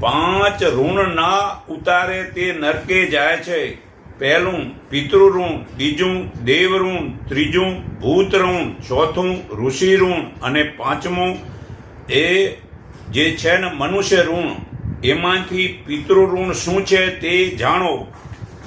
પાંચ ઋણ ના ઉતારે તે નરકે જાય છે. પહેલું પિતૃઋણ બીજું દેવ ઋણ, ત્રીજું ભૂત ઋણ, ચોથું ઋષિ ઋણ અને પાંચમું એ જે છે ને મનુષ્ય ઋણ, એમાંથી પિતૃઋણ શું છે તે જાણો.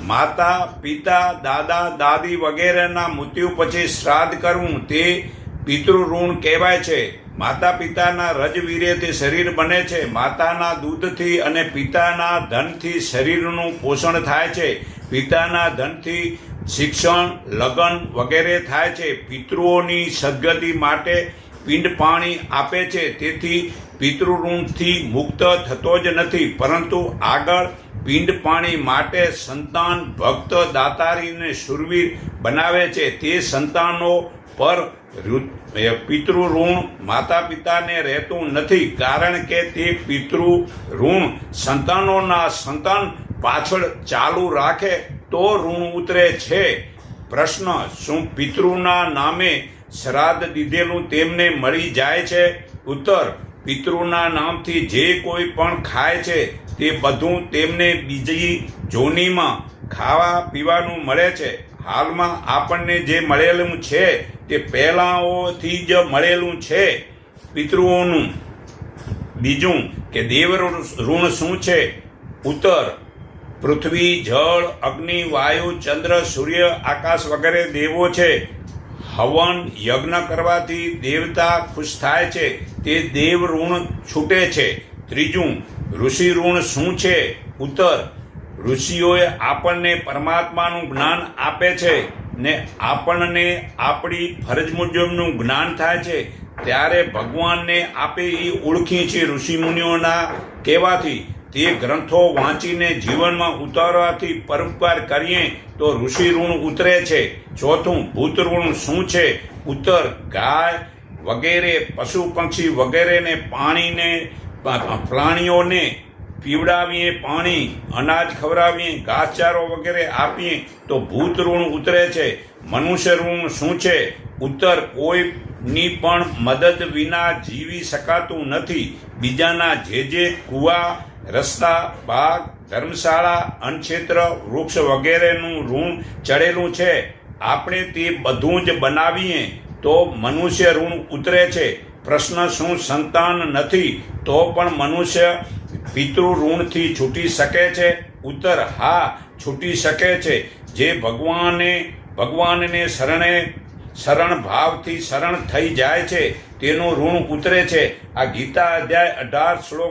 માતા, પિતા, દાદા, દાદી વગેરેના મૃત્યુ પછી શ્રાદ્ધ કરવું તે પિતૃઋણ કહેવાય છે. માતા પિતાના રજવીર્યથી શરીર બને છે. માતાના દૂધથી અને પિતાના ધનથી શરીરનું પોષણ થાય છે. પિતાના ધનથી શિક્ષણ, લગ્ન વગેરે થાય છે. પિતૃઓની સદગતિ માટે પિંડ પાણી આપે છે. તેથી પિતૃઋણથી મુક્ત થતો જ નથી. પરંતુ આગળ પિંડ પાણી માટે સંતાન ભક્ત દાતારીને શુરવીર બનાવે છે. તે સંતાનો પર પિતૃ ઋણ માતા પિતાને રહેતું નથી, કારણ કે તે પિતૃ ઋણ સંતાનોના સંતાન પાછળ ચાલુ રાખે તો ઋણ ઉતરે છે. પ્રશ્ન, શું પિતૃના નામે શ્રાદ્ધ દીધેલું તેમને મળી જાય છે? ઉત્તર, પિતૃના નામથી જે કોઈ પણ ખાય છે, તે બધું તેમને બીજી જોનીમાં ખાવા પીવાનું મળે છે. હાલમાં આપણને જે મળેલું છે, તે પહેલાંઓથી જ મળેલું છે. પિતૃઓનું બીજું કે દેવ ઋણ શું છે? ઉત્તર, પૃથ્વી, જળ, અગ્નિ, વાયુ, ચંદ્ર, સૂર્ય, આકાશ વગેરે દેવો છે. હવન, યજ્ઞ કરવાથી દેવતા ખુશ થાય છે. તે દેવ ઋણ છૂટે છે. ત્રીજું ઋષિ ઋણ શું છે? ઉત્તર ઋષિઓએ આપણને પરમાત્માનું જ્ઞાન આપે છે ને આપણને આપણી ફરજ મુજબનું જ્ઞાન થાય છે, ત્યારે ભગવાનને આપે એ ઓળખી છે ઋષિમુનિઓના કહેવાથી. તે ગ્રંથો વાંચીને જીવનમાં ઉતારવાથી પરોપકાર કરીએ તો ઋષિ ઋણ ઉતરે છે. ચોથું, ભૂત ઋણ શું છે? ઉત્તર, ગાય વગેરે, પશુ પક્ષી વગેરેને પાણીને, પ્રાણીઓને પીવડાવીએ પાણી, અનાજ ખવડાવીએ, ઘાસચારો વગેરે આપીએ તો ભૂત ઋણ ઉતરે છે. મનુષ્ય ઋણ શું છે? ઉત્તર, કોઈની પણ મદદ વિના જીવી શકાતું નથી. બીજાના જે જે કુવા, રસ્તા, બાગ, ધર્મશાળા, અન્નક્ષેત્ર, વૃક્ષ વગેરેનું ઋણ ચડેલું છે. આપણે તે બધું જ બનાવીએ તો મનુષ્ય ઋણ ઉતરે છે. પ્રશ્ન શું? સંતાન નથી. તો પણ મનુષ્ય પિતૃ ઋણથી છૂટી શકે છે, ઉત્તર હા, છૂટી શકે છે. જે ભગવાને, ભગવાનને શરણે, શરણ ભાવથી શરણ થઈ જાય છે, તેનું ઋણ ઉતરે છે. આ ગીતા અધ્યાય અઢાર શ્લોક